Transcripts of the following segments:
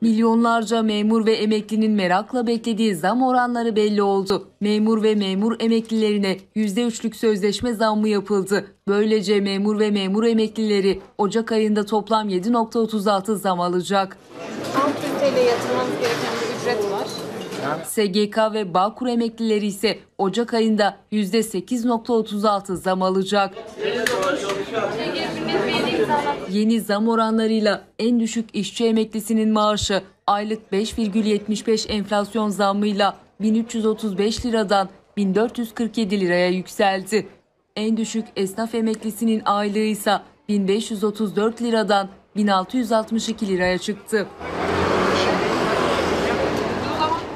Milyonlarca memur ve emeklinin merakla beklediği zam oranları belli oldu. Memur ve memur emeklilerine %3'lük sözleşme zammı yapıldı. Böylece memur ve memur emeklileri Ocak ayında toplam 7.36 zam alacak. 6000 TL yatırmanız gereken bir ücret var. SGK ve Bağkur emeklileri ise Ocak ayında %8.36 zam alacak. Yeni zam oranlarıyla en düşük işçi emeklisinin maaşı aylık 5,75 enflasyon zammıyla 1335 liradan 1447 liraya yükseldi. En düşük esnaf emeklisinin aylığı ise 1534 liradan 1662 liraya çıktı.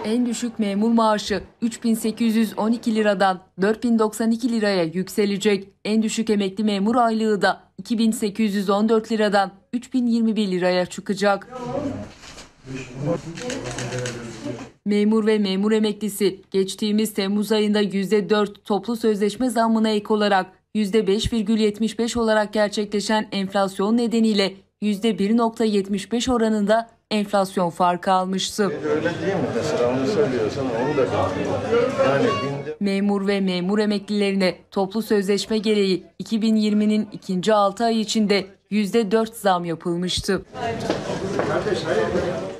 En düşük memur maaşı 3812 liradan 4092 liraya yükselecek. En düşük emekli memur aylığı da 2814 liradan 3021 liraya çıkacak. Memur ve memur emeklisi geçtiğimiz Temmuz ayında %4 toplu sözleşme zammına ek olarak %5,75 olarak gerçekleşen enflasyon nedeniyle %1,75 oranında enflasyon farkı almıştı. Öyle değil mi? Mesela onu söylüyorsan onu da bilmiyorum. Yani binde... Memur ve memur emeklilerine toplu sözleşme gereği 2020'nin ikinci 6 ay içinde %4 zam yapılmıştı. Kardeş hayır.